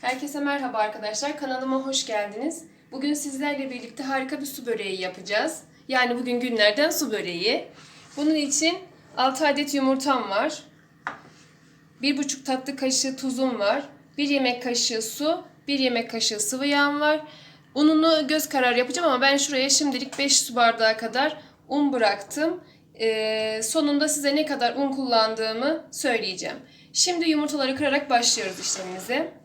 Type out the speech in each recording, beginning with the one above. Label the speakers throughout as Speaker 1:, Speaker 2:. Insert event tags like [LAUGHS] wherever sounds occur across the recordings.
Speaker 1: Herkese merhaba arkadaşlar. Kanalıma hoş geldiniz. Bugün sizlerle birlikte harika bir su böreği yapacağız. Yani bugün günlerden su böreği. Bunun için 6 adet yumurtam var. 1,5 tatlı kaşığı tuzum var. 1 yemek kaşığı su, 1 yemek kaşığı sıvı yağım var. Ununu göz kararı yapacağım ama ben şuraya şimdilik 5 su bardağı kadar un bıraktım. Ee, sonunda size ne kadar un kullandığımı söyleyeceğim. Şimdi yumurtaları kırarak başlıyoruz işlemimize.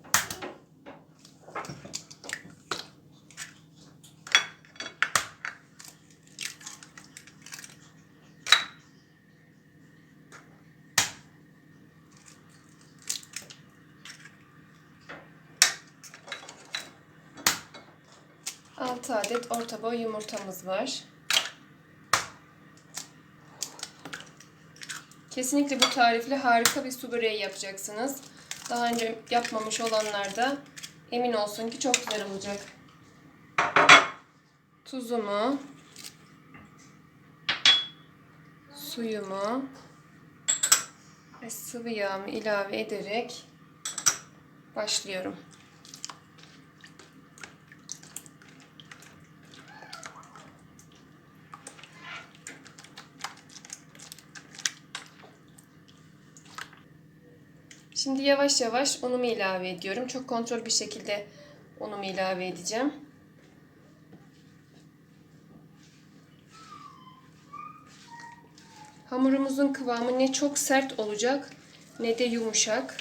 Speaker 1: Altı adet orta boy yumurtamız var. Kesinlikle bu tarifle harika bir su böreği yapacaksınız. Daha önce yapmamış olanlar da emin olsun ki çok güzel olacak. Tuzumu, suyumu ve sıvı yağımı ilave ederek başlıyorum. Şimdi yavaş yavaş unumu ilave ediyorum. Çok kontrol bir şekilde unumu ilave edeceğim. Hamurumuzun kıvamı ne çok sert olacak ne de yumuşak.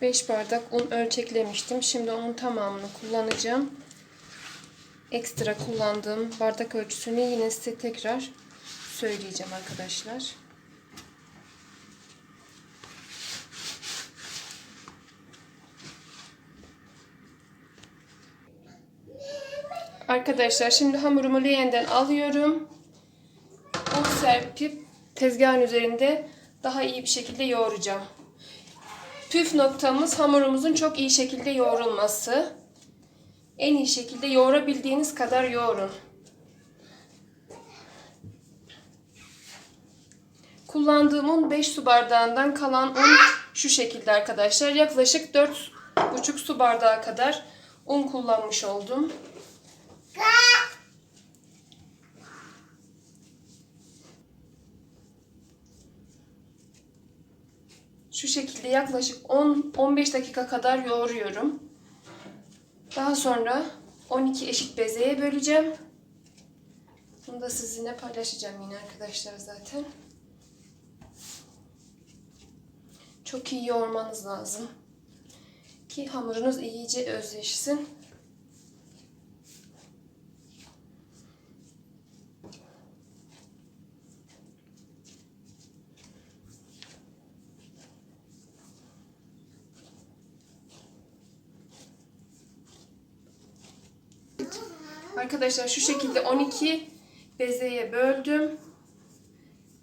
Speaker 1: Beş bardak un ölçeklemiştim. Şimdi onun tamamını kullanacağım. Ekstra kullandığım bardak ölçüsünü yine size tekrar söyleyeceğim arkadaşlar. Arkadaşlar şimdi hamurumu leğenden alıyorum. Un serpip tezgahın üzerinde daha iyi bir şekilde yoğuracağım. Püf noktamız hamurumuzun çok iyi şekilde yoğrulması. En iyi şekilde yoğurabildiğiniz kadar yoğurun. Kullandığım un 5 su bardağından kalan un şu şekilde arkadaşlar. Yaklaşık 4,5 su bardağı kadar un kullanmış oldum. Şu şekilde yaklaşık 10-15 dakika kadar yoğuruyorum. Daha sonra 12 eşit bezeye böleceğim. Bunu da sizinle paylaşacağım yine arkadaşlar zaten. Çok iyi yoğurmanız lazım. Ki hamurunuz iyice özleşsin. Arkadaşlar şu şekilde 12 bezeye böldüm.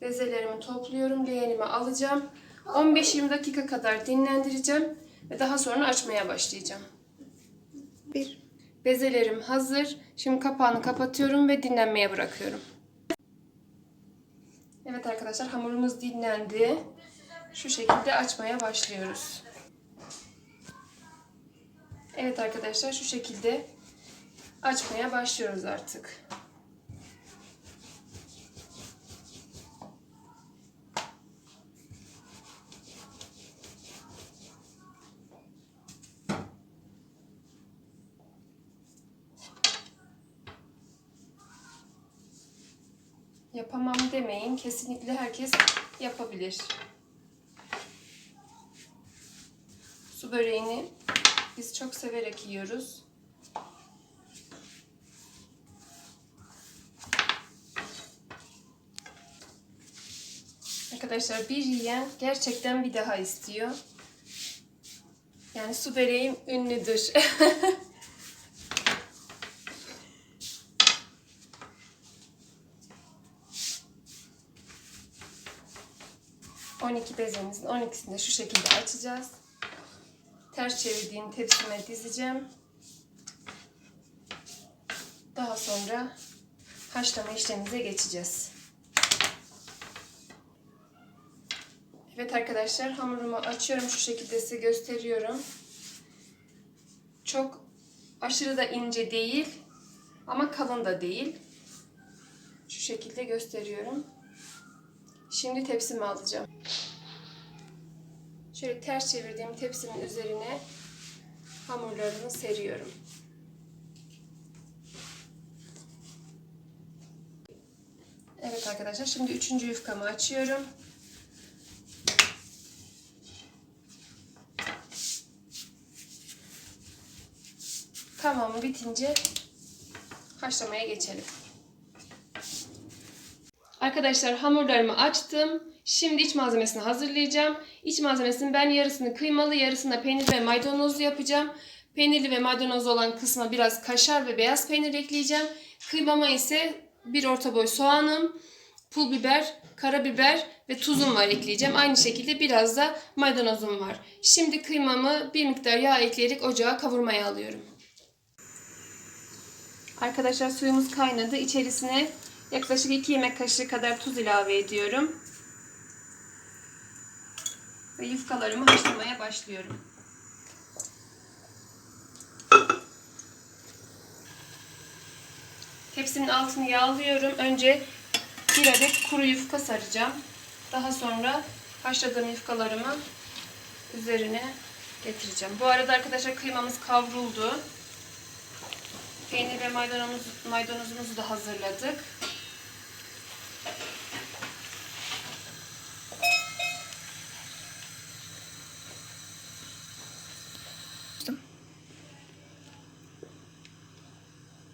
Speaker 1: Bezelerimi topluyorum. Leğenime alacağım. 15-20 dakika kadar dinlendireceğim. Ve daha sonra açmaya başlayacağım. Bir. Bezelerim hazır. Şimdi kapağını kapatıyorum ve dinlenmeye bırakıyorum. Evet arkadaşlar hamurumuz dinlendi. Şu şekilde açmaya başlıyoruz. Evet arkadaşlar şu şekilde açmaya başlıyoruz artık. Yapamam demeyin. Kesinlikle herkes yapabilir. Su böreğini biz çok severek yiyoruz. arkadaşlar bir yiyen gerçekten bir daha istiyor. Yani su böreğim ünlüdür. [LAUGHS] On iki bezemizin on ikisini de şu şekilde açacağız. Ters çevirdiğim tepsime dizeceğim. Daha sonra haşlama işlemimize geçeceğiz. Evet arkadaşlar hamurumu açıyorum şu şekilde size gösteriyorum. Çok aşırı da ince değil ama kalın da değil. Şu şekilde gösteriyorum. Şimdi tepsimi alacağım. Şöyle ters çevirdiğim tepsimin üzerine hamurlarımı seriyorum. Evet arkadaşlar şimdi üçüncü yufkamı açıyorum. Tamamı bitince haşlamaya geçelim. Arkadaşlar hamurlarımı açtım. Şimdi iç malzemesini hazırlayacağım. İç malzemesinin ben yarısını kıymalı, yarısını peynir ve maydanozlu yapacağım. Peynirli ve maydanozlu olan kısma biraz kaşar ve beyaz peynir ekleyeceğim. Kıymama ise bir orta boy soğanım, pul biber, karabiber ve tuzum var ekleyeceğim. Aynı şekilde biraz da maydanozum var. Şimdi kıymamı bir miktar yağ ekleyerek ocağa kavurmaya alıyorum. Arkadaşlar suyumuz kaynadı. İçerisine yaklaşık 2 yemek kaşığı kadar tuz ilave ediyorum. Ve yufkalarımı haşlamaya başlıyorum. Tepsimin altını yağlıyorum. Önce bir adet kuru yufka saracağım. Daha sonra haşladığım yufkalarımı üzerine getireceğim. Bu arada arkadaşlar kıymamız kavruldu. Peynir ve maydanoz, maydanozumuzu da hazırladık.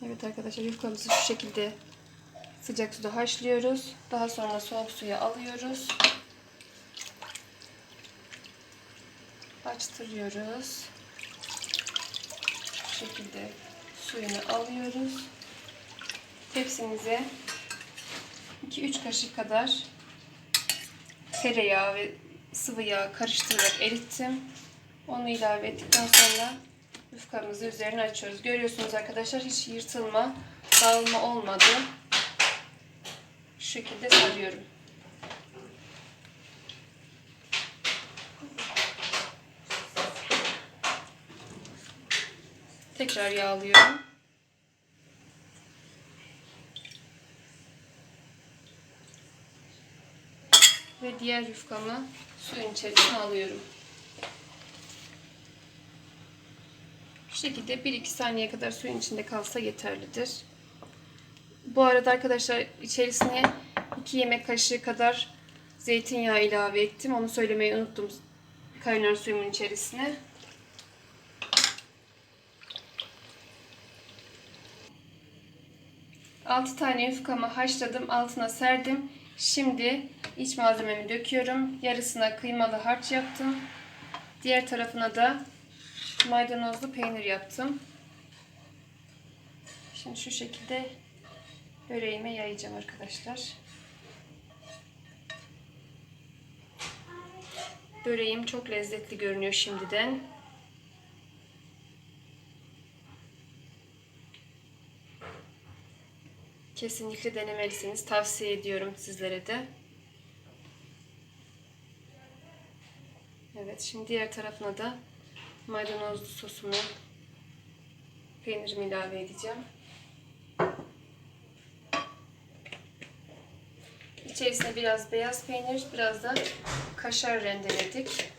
Speaker 1: Evet arkadaşlar yufkamızı şu şekilde sıcak suda haşlıyoruz. Daha sonra soğuk suya alıyoruz. Açtırıyoruz. Bu şekilde suyunu alıyoruz. Tepsimize 2-3 kaşık kadar tereyağı ve sıvı yağ karıştırarak erittim. Onu ilave ettikten sonra yufkamızı üzerine açıyoruz. Görüyorsunuz arkadaşlar hiç yırtılma, dağılma olmadı. Şu şekilde sarıyorum. Tekrar yağlıyorum. Ve diğer yufkamı suyun içerisine alıyorum. Bu şekilde 1-2 saniye kadar suyun içinde kalsa yeterlidir. Bu arada arkadaşlar içerisine 2 yemek kaşığı kadar zeytinyağı ilave ettim. Onu söylemeyi unuttum kaynar suyumun içerisine. Altı tane yufkamı haşladım, altına serdim. Şimdi iç malzememi döküyorum. Yarısına kıymalı harç yaptım. Diğer tarafına da maydanozlu peynir yaptım. Şimdi şu şekilde böreğime yayacağım arkadaşlar. Böreğim çok lezzetli görünüyor şimdiden. Kesinlikle denemelisiniz. Tavsiye ediyorum sizlere de. Evet, şimdi diğer tarafına da maydanozlu sosumu, peynirimi ilave edeceğim. İçerisine biraz beyaz peynir, biraz da kaşar rendeledik.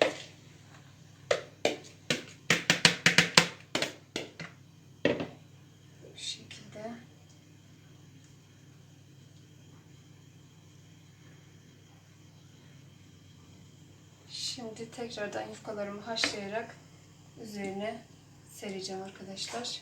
Speaker 1: Şimdi tekrardan yufkalarımı haşlayarak üzerine sereceğim arkadaşlar.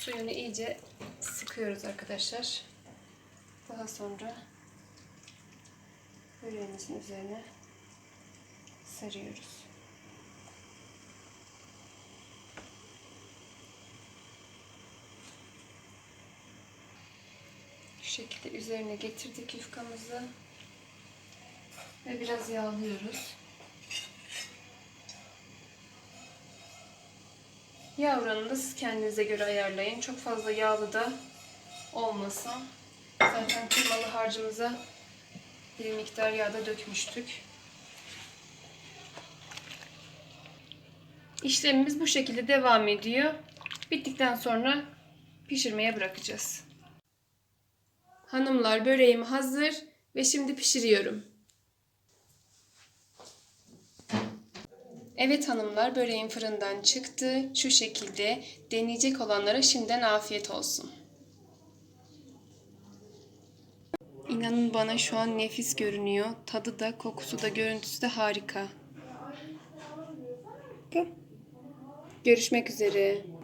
Speaker 1: Suyunu iyice sıkıyoruz arkadaşlar. Daha sonra böreğimizin üzerine sarıyoruz. Şu şekilde üzerine getirdik yufkamızı ve biraz yağlıyoruz. Yağ oranını da siz kendinize göre ayarlayın. Çok fazla yağlı da olmasın. Zaten kıymalı harcımıza bir miktar yağ da dökmüştük. İşlemimiz bu şekilde devam ediyor. Bittikten sonra pişirmeye bırakacağız. Hanımlar böreğim hazır ve şimdi pişiriyorum. Evet hanımlar böreğim fırından çıktı. Şu şekilde deneyecek olanlara şimdiden afiyet olsun. İnanın bana şu an nefis görünüyor. Tadı da kokusu da görüntüsü de harika. Görüşmek üzere.